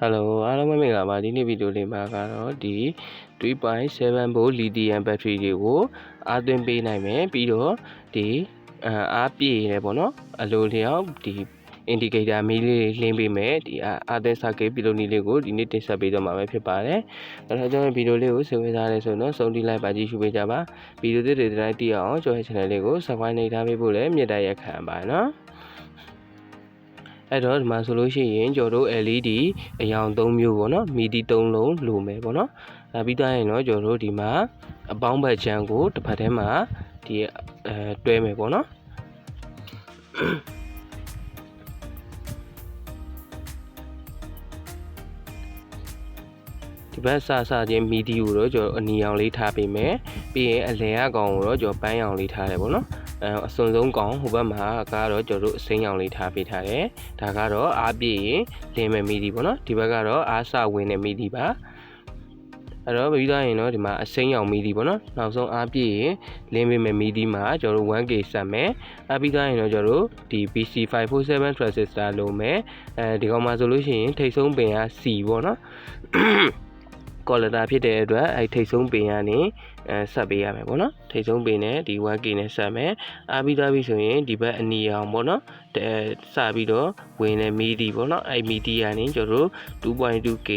ဟယ်လိုအားလုံးပဲမင်္ဂလာပါဒီနေ့ဗီဒီယိုလေးမှာကတော့ဒီ3.7 volt lithium battery တွေကိုအားသွင်းပေးနိုင်မယ်ပြီးတော့ဒီအာအားပြည့်နေပေါ့နော်အလိုလျောက်ဒီ indicator မီးလေးလှင်းပေးမယ်ဒီအာသွင်း circuit ပြုလုပ်နည်းလေးကိုဒီနေ့တင်ဆက်ပေးတော့မှာပဲဖြစ်ပါတယ်အဲ့တော့ကျွန်တော်ဗီဒီယိုလေးကိုစိတ်ဝင်စားရဲဆိုတော့စုံတီးလိုက်ပါကြည့်ရှုပေးကြပါဗီဒီယိုသစ်တွေတိုင်းသိအောင်ကျွန်တော်ရဲ့ channel လေးကို subscribe နေထားပေးဖို့လည်းမြတ်တရခံပါနော် အဲ့တော့ဒီမှာဆိုလို့ရှိရင်ကျွန်တော်တို့ LED အယောင်၃မျိုးပေါ့နော်မီဒီ၃လုံးလိုမယ်ပေါ့နော်အဲပြီးသားရင်တော့ကျွန်တော်တို့ဒီမှာအပေါင်းဘက်ချမ်းကိုတစ်ဖက်ထဲမှာဒီအဲတွဲမယ်ပေါ့နော်ဒီဘက်စစချင်းမီဒီကိုတော့ကျွန်တော်အနီအောင်လေးထားပေးမယ်ပြီးရင်အလဲအကောင်ကိုတော့ကျွန်တော်ပန်းအောင်လေးထားတယ်ပေါ့နော် အဲအစွန်ဆုံးကောင်ဟိုဘက်မှာကတော့ကျွန်တော်တို့အစိမ်းရောင်လေးထားပေးထားတယ်ဒါကတော့အားပြည့်ရင်လင်းမဲ့မီဒီပေါ့နော်ဒီဘက်ကတော့အားစဝင်တဲ့မီဒီပါအဲ့တော့ပြီးသားရင်တော့ဒီမှာအစိမ်းရောင်မီဒီပေါ့နော်နောက်ဆုံးအားပြည့်ရင်လင်းပေးမဲ့မီဒီမှာကျွန်တော်တို့ 1K ဆက်မယ်အပြီးသားရင်တော့ကျွန်တော်တို့ဒီ PC547 transistor လုံးမယ်အဲဒီကောင်မှာဆိုလို့ရှိရင်ထိတ်ဆုံးပင်က C ပေါ့နော် ကော်လတာဖြစ်တဲ့အတွက်အဲထိတ်ဆုံးပင်ကနေအဲဆက်ပေးရမယ်ပေါ့နော်ထိတ်ဆုံးပင်နဲ့ဒီ 1K နဲ့ဆက်မယ်အားပြီးသားပြီဆိုရင်ဒီဘက်အနီအောင်ပေါ့နော်အဲစပြီးတော့ဝင်တဲ့မီဒီပေါ့နော်အဲမီဒီကနေကျွန်တော်တို့ 2.2K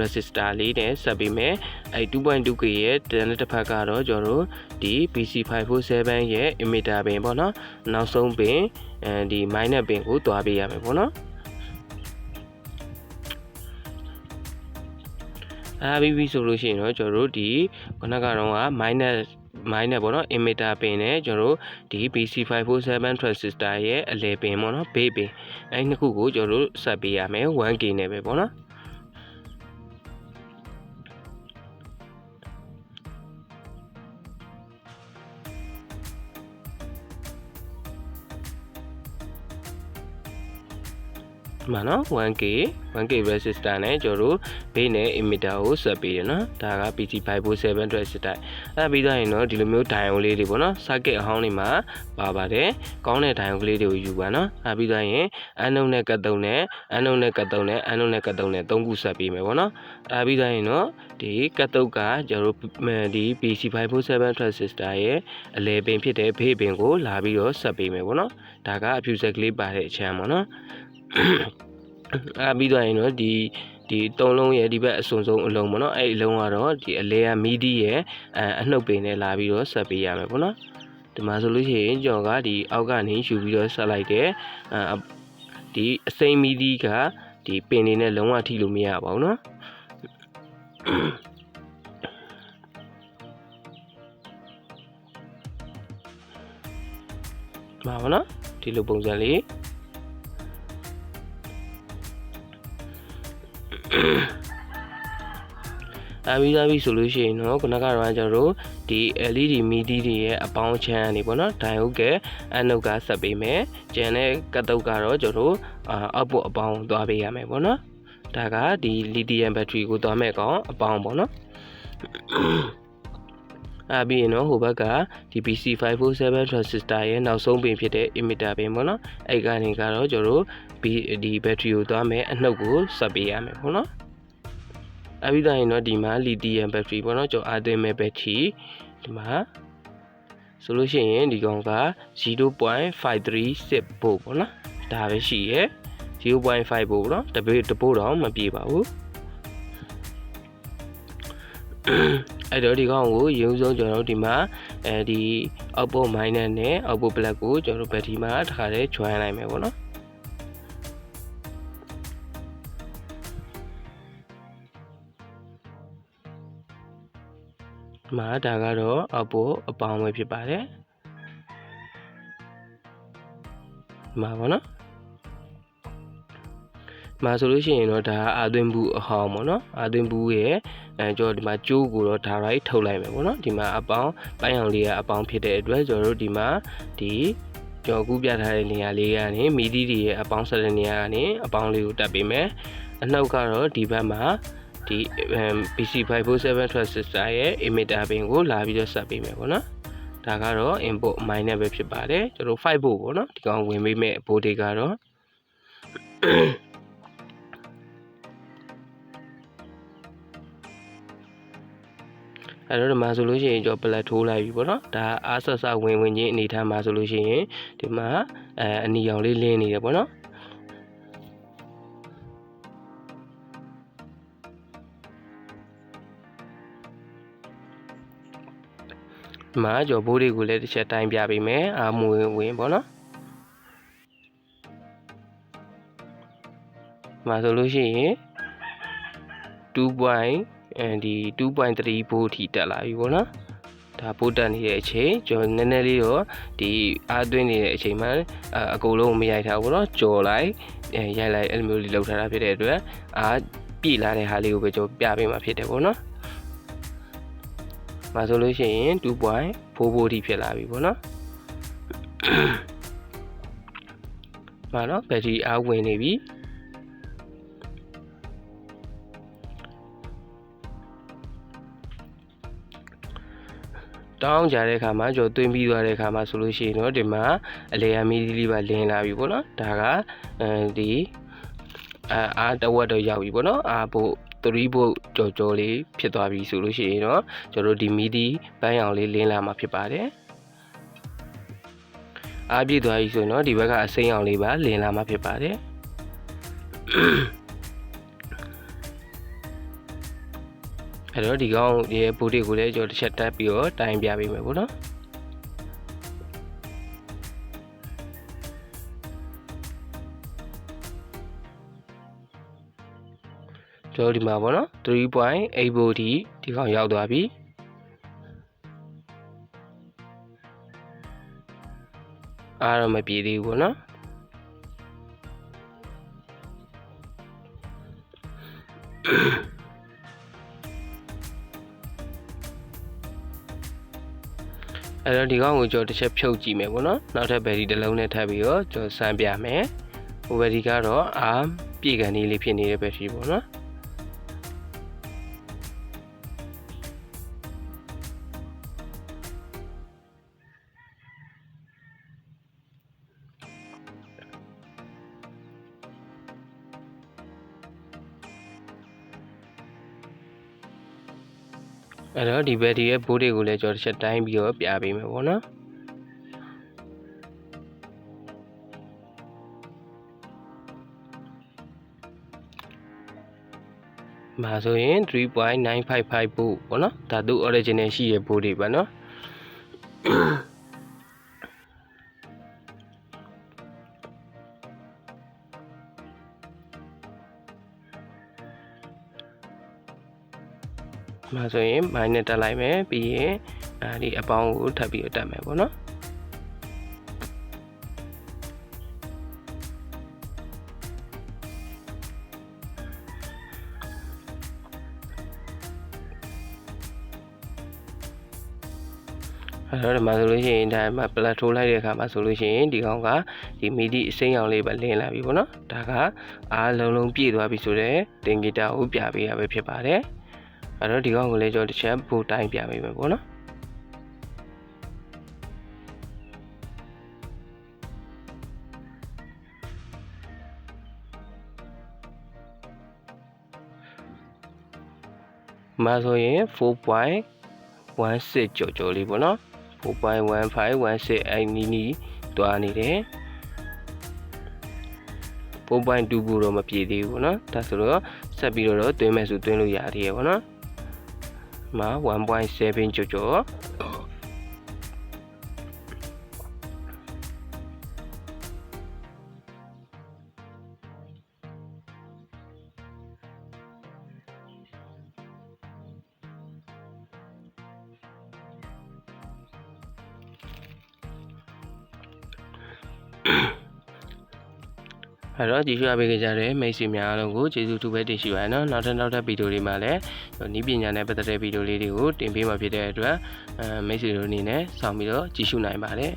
resistor လေးနဲ့ဆက်ပေးမယ်အဲ 2.2K ရဲ့တန်တဲ့တစ်ဖက်ကတော့ကျွန်တော်တို့ဒီ PC547 ရဲ့ emitter ပင်ပေါ့နော်နောက်ဆုံးပင်အဲဒီ minus ပင်ကိုတွားပေးရမယ်ပေါ့နော် အားပြီးပြီဆိုလို့ရှိရင်တော့ကျွန်တော်တို့ဒီခုနကတော့က minus minus ပေါ့နော် emitter ပင်နဲ့ကျွန်တော်တို့ဒီ BC547 transistor ရဲ့အလဲပင်ပေါ့နော်ဘေးပင်အဲနှစ်ခုကိုကျွန်တော်တို့ဆက်ပေးရမယ် 1K နဲ့ပဲပေါ့နော် မှာနော် 1K 1K resistor နဲ့ကျွန်တော်တို့ဘေးနဲ့ emitter ကိုဆက်ပေးရနော်ဒါက PC547 resistor အဲပြီးတော့ရင်တော့ဒီလိုမျိုး diode လေးတွေပေါ့နော် circuit အဟောင်းတွေမှာပါပါတယ်ကောင်းတဲ့ diode ကလေးတွေကိုယူပါနော်အဲပြီးတော့ရင်အနုံနဲ့ကတ်တုံနဲ့အနုံနဲ့ကတ်တုံနဲ့အနုံနဲ့ကတ်တုံနဲ့သုံးခုဆက်ပေးမယ်ပေါ့နော်အဲပြီးတော့ရင်တော့ဒီကတ်တုတ်ကကျွန်တော်တို့ဒီ PC547 transistor ရဲ့အလဲပင်ဖြစ်တဲ့ဘေးပင်ကိုလာပြီးတော့ဆက်ပေးမယ်ပေါ့နော်ဒါကအဖြူဆက်ကလေးပါတဲ့အချမ်းပေါ့နော် အဲပြီးတော့ရင်တော့ဒီဒီသုံးလုံးရဲ့ဒီဘက်အစွန်ဆုံးအလုံးပေါ့နော်အဲ့အလုံးကတော့ဒီအလဲကမီဒီရဲ့အဲအနှုတ်ပင်နဲ့လာပြီးတော့ဆက်ပေးရမယ်ပေါ့နော်ဒီမှာဆိုလို့ရှိရင်ကြော်ကဒီအောက်ကနေယူပြီးတော့ဆက်လိုက်တယ်အဲဒီအစိမ်းမီဒီကဒီပင်နေနဲ့လုံးဝထိလို့မရပါဘူးเนาะမှာပါเนาะဒီလိုပုံစံလေး အပြီးသားပြီဆိုလို့ရှိရင်တော့ခုနကတော့ကျွန်တော်တို့ဒီ LED မီဒီတွေရဲ့အပေါင်းချမ်းနေပေါ့နော်ဒိုင်ဟုတ်ကအနုတ်ကဆက်ပေးမယ်ကျန်တဲ့ကတ်တုတ်ကတော့ကျွန်တော်တို့အောက်ဖို့အပေါင်းသွားပေးရမယ်ပေါ့နော်ဒါကဒီ lithium battery ကိုသွားမဲ့ကောင်အပေါင်းပေါ့နော်အပြီးရင်တော့ဟိုဘက်ကဒီ PC547 transistor ရဲ့နောက်ဆုံးပင်ဖြစ်တဲ့ emitter ပင်ပေါ့နော်အဲ့ကနေကတော့ကျွန်တော်တို့ ဒီ battery ကိုသွားမဲ့အနှုတ်ကိုဆက်ပေးရမယ်ပေါ့နော်အပြီးသားရင်တော့ဒီမှာ lithium battery ပေါ့နော်ကျွန်တော်အားသွင်းမဲ့ battery ဒီမှာဆိုလို့ရှိရင်ဒီကောင်က0.536 volt ပေါ့နော်ဒါပဲရှိရယ်0.5 volt ပေါ့နော်တပိတပို့တော့မပြေပါဘူးအဲ့တော့ဒီကောင်ကိုရုံဆုံးကျွန်တော်တို့ဒီမှာအဲဒီ output minus နဲ့ output black ကိုကျွန်တော်တို့ဘက်ထရီမှာတစ်ခါတည်း join လိုက်မယ်ပေါ့နော် မှာဒါကတော့အောက်ပို့အပေါင်းပဲဖြစ်ပါတယ်မှာပေါ့နော်မှာဆိုလို့ရှိရင်တော့ဒါအာသွင်းဘူးအဟောင်းပေါ့နော်အာသွင်းဘူးရဲ့အဲကျွန်တော်ဒီမှာကျိုးကိုတော့ဒါရိုက်ထုတ်လိုက်မယ်ပေါ့နော်ဒီမှာအပေါင်းပိုင်းအောင်လေးကအပေါင်းဖြစ်တဲ့အတွက်ကျွန်တော်တို့ဒီမှာဒီကြော်ကူးပြထားတဲ့နေရာလေးကနေမီဒီတွေရဲ့အပေါင်းဆက်တဲ့နေရာကနေအပေါင်းလေးကိုတက်ပေးမယ်အနှုတ်ကတော့ဒီဘက်မှာ ဒီ PC547 transistor ရဲ့ emitter pin ကိုလာပြီးတော့ဆက်ပေးမယ်ပေါ့နော်ဒါကတော့ input mine နဲ့ပဲဖြစ်ပါတယ်ကျွန်တော်5 volt ပေါ့နော်ဒီကောင်ဝင်ပေးမဲ့ voltage ကတော့အဲ့တော့ဒီမှာဆိုလို့ရှိရင်ကျွန်တော်ပလက်ထိုးလိုက်ပြီပေါ့နော်ဒါအားဆက်ဆက်ဝင်ဝင်ချင်းအနေထားမှာဆိုလို့ရှိရင်ဒီမှာအဲအနီရောင်လေးလင်းနေတယ်ပေါ့နော် မှာကျွန်တော်ဘိုးတွေကိုလည်းတစ်ချက်တိုင်းပြပေးမယ်အာမဝင်ဝင်ပေါ့နော်ဒီမှာဆိုလို့ရှိရင်2 point အဲဒီ2.3 volt ထိတက်လာပြီပေါ့နော်ဒါပိုးတက်နေတဲ့အချိန်ကျွန်တော်နည်းနည်းလေးတော့ဒီအားသွင်းနေတဲ့အချိန်မှာအအကုန်လုံးမရိုက်ထားဘူးเนาะကြော်လိုက်အဲရိုက်လိုက်အဲ့လိုမျိုးလေးလုပ်ထားတာဖြစ်တဲ့အတွက်အားပြည့်လာတဲ့ဟာလေးကိုပဲကျွန်တော်ပြပေးမှာဖြစ်တယ်ပေါ့နော်။ မှာဆိုလို့ရှိရင်2.4 volt ထိဖြစ်လာပြီပေါ့နော်။မှာနော်ဘက်ထရီအားဝင်နေပြီ။တောင်းကြတဲ့အခါမှာကျွန်တော်သွင်းပြီးသွားတဲ့အခါမှာဆိုလို့ရှိရင်တော့ဒီမှာအလေယာမီဒီလေးပါလင်းလာပြီပေါ့နော်ဒါကအဲဒီအာအားတဝက်တော့ရောက်ပြီပေါ့နော်အာဖို့ 3ဘုတ်ကြော်ကြော်လေးဖြစ်သွားပြီဆိုလို့ရှိရင်တော့ကျွန်တော်တို့ဒီမီဒီပန်းရောင်လေးလင်းလာမှာဖြစ်ပါတယ်အားပြည့်သွားပြီဆိုရင်တော့ဒီဘက်ကအစိမ်းရောင်လေးပါလင်းလာမှာဖြစ်ပါတယ်အဲ့တော့ဒီကောင်ရဲ့ပိုးတွေကိုလည်းကျွန်တော်တစ်ချက်တက်ပြီးတော့တိုင်ပြပေးမယ်ပေါ့နော် ကျွန်တော်ဒီမှာပေါ့နော်3.8 volt ဒီဒီကောင်ရောက်သွားပြီအားတော့မပြေသေးဘူးပေါ့နော်အဲ့တော့ဒီကောင်ကိုကျွန်တော်တစ်ချက်ဖြုတ်ကြည့်မယ်ပေါ့နော်နောက်ထပ်ဘယ်ဒီတစ်လုံးနဲ့ထပ်ပြီးတော့ကျွန်တော်စမ်းပြမယ်ဟိုဘယ်ဒီကတော့အာပြေကန်လေးလေးဖြစ်နေတဲ့ဘက်ထရီပေါ့နော် အဲ့တော့ဒီဘက်ဒီရဲ့ဘိုးတွေကိုလည်းကျွန်တော်တစ်ချက်တိုင်းပြီးတော့ပြပေးမယ်ပေါ့နော်မှာဆိုရင်3.955ဘို့ပေါ့နော်ဒါသူ original ရှိရဲ့ဘိုးတွေပါနော် မှာဆိုရင် minus တက်လိုက်မယ်ပြီးရင်အဲဒီအပေါင်းကိုထပ်ပြီးတော့တက်မယ်ပေါ့နော်အဲ့တော့ဒီမှာဆိုလို့ရှိရင်ဒါမှပလက်ထိုးလိုက်တဲ့အခါမှာဆိုလို့ရှိရင်ဒီကောင်ကဒီမီဒီအစိမ်းရောင်လေးပဲလင်းလာပြီပေါ့နော်ဒါကအားလုံးလုံးပြည့်သွားပြီဆိုတော့တင်ဂီတာကိုပြပေးရပဲဖြစ်ပါတယ် အဲ့တော့ဒီကောင်ကိုလည်းကျွန်တော်တစ်ချက်ပို့တိုင်းပြပေးမယ်ပေါ့နော်မှာဆိုရင်4.16ကြော်ကြော်လေးပေါ့နော်4.1516အဲ့နီးနီးသွားနေတယ်4.2ကိုတော့မပြည့်သေးဘူးပေါ့နော်ဒါဆိုတော့ဆက်ပြီးတော့တွင်းမဲ့ဆိုတွင်းလို့ရသေးရပေါ့နော် မှာ1.7ကြော် အဲ့တော့ကြည့်ရှုအားပေးကြတဲ့မိတ်ဆွေများအားလုံးကိုကျေးဇူးတူပဲတင်ရှိပါရနော်နောက်ထပ်နောက်ထပ်ဗီဒီယိုတွေမှာလည်းနီးပညာနဲ့ပတ်သက်တဲ့ဗီဒီယိုလေးတွေကိုတင်ပေးမှာဖြစ်တဲ့အတွက်အဲမိတ်ဆွေတို့အနေနဲ့စောင့်ပြီးတော့ကြည့်ရှုနိုင်ပါတယ်